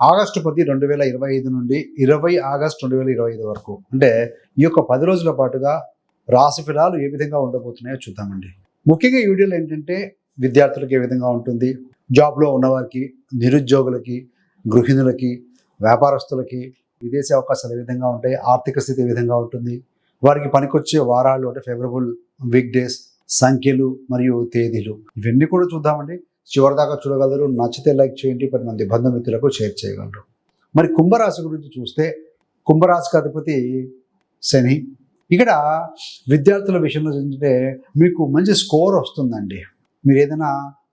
August పది రెండు వేల ఇరవై ఐదు నుండి ఇరవై ఆగస్టు రెండు వేల ఇరవై ఐదు వరకు. అంటే ఈ యొక్క పది రోజుల పాటుగా రాశి ఫలాలు ఏ విధంగా ఉండబోతున్నాయో చూద్దామండి. ముఖ్యంగా ఈ వీడియోలో ఏంటంటే విద్యార్థులకు ఏ విధంగా ఉంటుంది జాబ్లో ఉన్నవారికి నిరుద్యోగులకి గృహిణులకి వ్యాపారస్తులకి విదేశీ అవకాశాలు ఏ విధంగా ఉంటాయి ఆర్థిక స్థితి ఏ విధంగా ఉంటుంది వారికి పనికొచ్చే వారాలు అంటే ఫేవరబుల్ వీక్ డేస్ సంఖ్యలు మరియు తేదీలు. ఇవన్నీ కూడా చూద్దామండి. చివరిదాకా చూడగలరు. నచ్చితే లైక్ చేయండి. పది మంది బంధుమిత్రులకు షేర్ చేయగలరు. మరి కుంభరాశి గురించి చూస్తే కుంభరాశికి అధిపతి శని. ఇక్కడ విద్యార్థుల విషయంలో ఏంటంటే మీకు మంచి స్కోర్ వస్తుందండి. మీరు ఏదైనా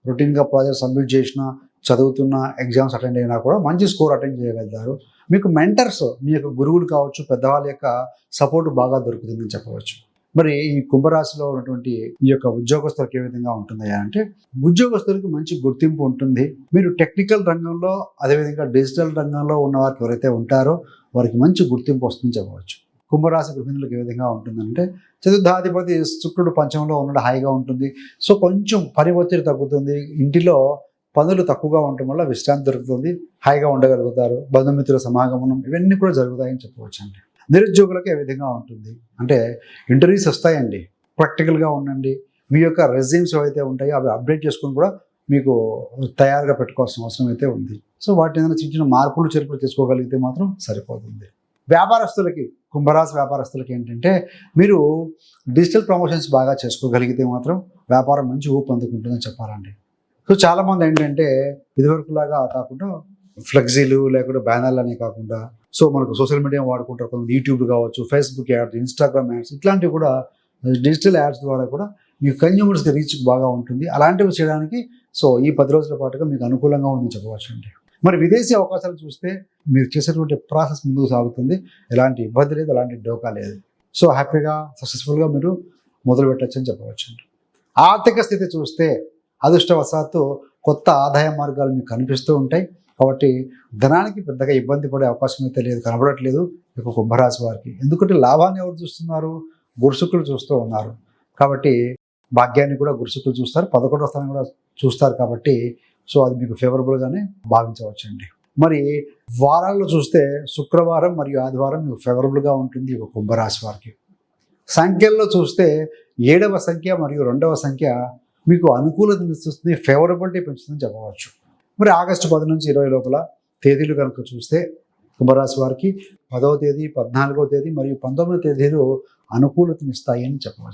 రొటీన్గా ప్రాజెక్ట్ సబ్మిట్ చేసినా చదువుతున్న ఎగ్జామ్స్ అటెండ్ అయినా కూడా మంచి స్కోర్ అటెండ్ చేయగలుగుతారు. మీకు మెంటర్స్ మీ యొక్క గురువులు కావచ్చు పెద్దవాళ్ళ యొక్క సపోర్ట్ బాగా దొరుకుతుందని చెప్పవచ్చు. మరి ఈ కుంభరాశిలో ఉన్నటువంటి ఈ యొక్క ఉద్యోగస్తులకు ఏ విధంగా ఉంటుంది అంటే ఉద్యోగస్తులకు మంచి గుర్తింపు ఉంటుంది. మీరు టెక్నికల్ రంగంలో అదేవిధంగా డిజిటల్ రంగంలో ఉన్న వారికి ఎవరైతే ఉంటారో వారికి మంచి గుర్తింపు వస్తుందని చెప్పవచ్చు. కుంభరాశి గృహిణులకు ఏ విధంగా ఉంటుందంటే చతుర్థాధిపతి శుక్రుడు పంచంలో ఉండడం హాయిగా ఉంటుంది. సో కొంచెం పని ఒత్తిడి తగ్గుతుంది. ఇంటిలో పనులు తక్కువగా ఉండటం వల్ల విశ్రాంతి దొరుకుతుంది. హాయిగా ఉండగలుగుతారు. బంధుమిత్రుల సమాగమనం ఇవన్నీ కూడా జరుగుతాయని చెప్పవచ్చు అండి నిరుద్యోగులకు ఏ విధంగా ఉంటుంది? అంటే ఇంటర్వ్యూస్ వస్తాయండి. ప్రాక్టికల్గా ఉండండి. మీ యొక్క రెజ్యూమ్స్ ఏవైతే ఉంటాయో అవి అప్డేట్ చేసుకుని కూడా మీకు తయారుగా పెట్టుకోవాల్సిన అవసరం అయితే ఉంది. సో వాటి ఏదైనా చిన్న చిన్న మార్పులు చేర్పులు చేసుకోగలిగితే మాత్రం సరిపోతుంది. వ్యాపారస్తులకి కుంభరాశి వ్యాపారస్తులకి ఏంటంటే మీరు డిజిటల్ ప్రమోషన్స్ బాగా చేసుకోగలిగితే మాత్రం వ్యాపారం మంచి ఊపు అందుకుంటుందని చెప్పాలండి. సో చాలామంది ఏంటంటే ఇదివరకులాగా కాకుండా ఫ్లెక్సీలు లేకుంటే బ్యానర్లు అనే కాకుండా సో మనకు సోషల్ మీడియా వాడుకుంటారు కొంత యూట్యూబ్ కావచ్చు ఫేస్బుక్ యాడ్స్ ఇన్స్టాగ్రామ్ యాడ్స్ ఇట్లాంటివి కూడా డిజిటల్ యాడ్స్ ద్వారా కూడా మీకు కన్జ్యూమర్స్కి రీచ్ బాగా ఉంటుంది. అలాంటివి చేయడానికి సో ఈ పది రోజుల పాటుగా మీకు అనుకూలంగా ఉందని చెప్పవచ్చు అండి. మరి విదేశీ అవకాశాలు చూస్తే మీరు చేసేటువంటి ప్రాసెస్ ముందుకు సాగుతుంది. ఎలాంటి ఇబ్బంది లేదు ఎలాంటి డోకా లేదు. సో హ్యాపీగా సక్సెస్ఫుల్గా మీరు మొదలు పెట్టచ్చు అని చెప్పవచ్చు అండి. ఆర్థిక స్థితి చూస్తే అదృష్టవశాత్తు కొత్త ఆదాయ మార్గాలు మీకు కనిపిస్తూ ఉంటాయి. కాబట్టి ధనానికి పెద్దగా ఇబ్బంది పడే అవకాశం అయితే లేదు కనబడట్లేదు ఈ కుంభరాశి వారికి. ఎందుకంటే లాభాన్ని ఎవరు చూస్తున్నారు? గురుసుకులు చూస్తూ ఉన్నారు. కాబట్టి భాగ్యాన్ని కూడా గురుసుకులు చూస్తారు పదకొండవ స్థానం కూడా చూస్తారు కాబట్టి సో అది మీకు ఫేవరబుల్గానే భావించవచ్చండి. మరి వారాల్లో చూస్తే శుక్రవారం మరియు ఆదివారం మీకు ఫేవరబుల్గా ఉంటుంది ఒక కుంభరాశి వారికి. సంఖ్యల్లో చూస్తే ఏడవ సంఖ్య మరియు రెండవ సంఖ్య మీకు అనుకూలతను ఇస్తుంది ఫేవరబిలిటీ పెంచుతుందని చెప్పవచ్చు. మరి ఆగస్టు పది నుంచి ఇరవై లోపల తేదీలు కనుక చూస్తే కుంభరాశి వారికి పదవ తేదీ పద్నాలుగవ తేదీ మరియు పంతొమ్మిదవ తేదీలు అనుకూలతనిస్తాయి అని చెప్పవచ్చు.